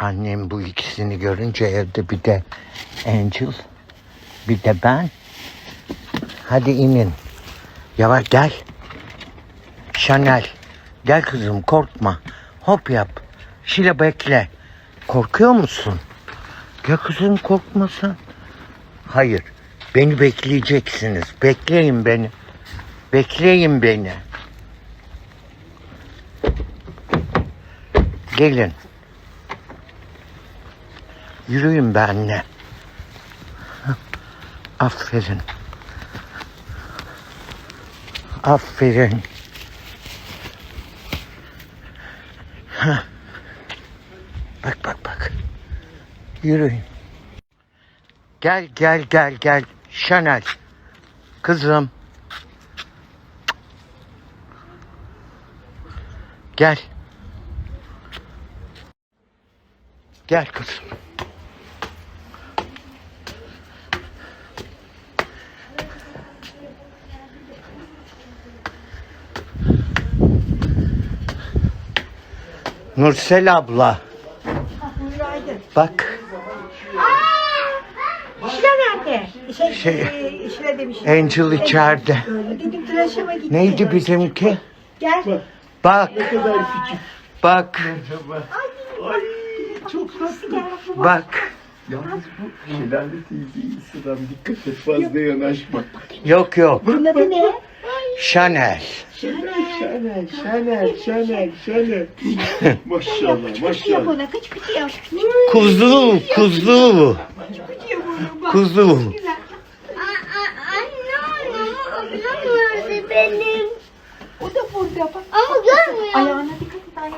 Annem bu ikisini görünce evde bir de Angel, bir de ben. Hadi inin. Yavaş gel. Chanel. Gel kızım korkma. Hop yap. Şile bekle. Korkuyor musun? Gel kızım korkmasın. Hayır. Beni bekleyeceksiniz. Bekleyin beni. Bekleyin beni. Gelin. Yürüyün benimle. Hah, Aferin. Aferin. Bak bak bak. Yürüyün. Gel gel gel gel. Chanel. Kızım. Gel. Gel kızım. Nursel abla. Bak Şile nerede? Şey, Şey, e, Şile demiş. Angel içeride. Dedim tıraşıma gitti. Neydi bizimki? Gel. Bak. Bak. Ay çok tatlı. Bak. Yalnız bu şelale teyzeyi ısıran dikkat et fazla yanaşma. Yok yok. Bunun adı ne? Chanel. Şenel, Şenel, Şenel, Şenel. maşallah, maşallah. Anne ablam vardı benim. O da burada bak. Ama görmüyor. Ayağına dikkat et ayağına.